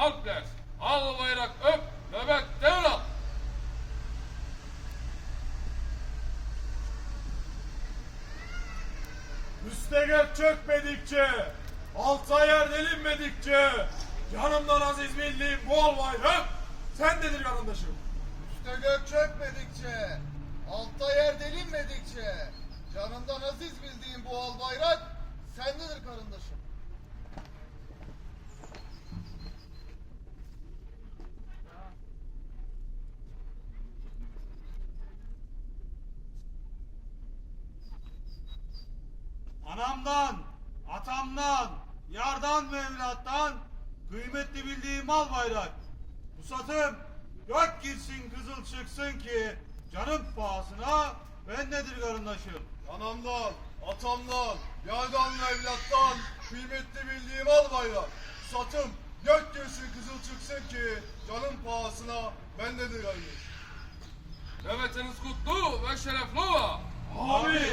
Alpler, al bayrak öp, nöbet devral. Müstegel çökmedikçe, alta yer delinmedikçe, yanımdan aziz bildiğim bu al bayrak sendedir yanındaşım. Üste gök çökmedikçe, altta yer delinmedikçe, canımdan aziz bildiğim bu al bayrak sendedir karındaşım. Anamdan, atamdan, yardan ve evlattan kıymetli bildiğim mal bayrak. Pusatım gök girsin kızıl çıksın ki canım pahasına ben nedir karındaşım. Anamdan, atamdan, yardan ve evlattan kıymetli bildiğim al bayrak. Satım gök girsin kızıl çıksın ki canım pahasına bendedir kardeş. Nöbetiniz kutlu ve şerefli ola. Abi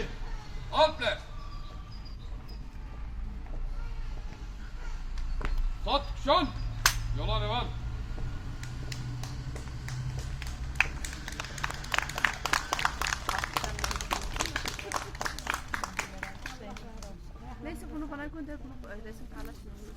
Can! Yola devam. Neyse bunu bana gönder, bunu e, resim paylaşın, bunu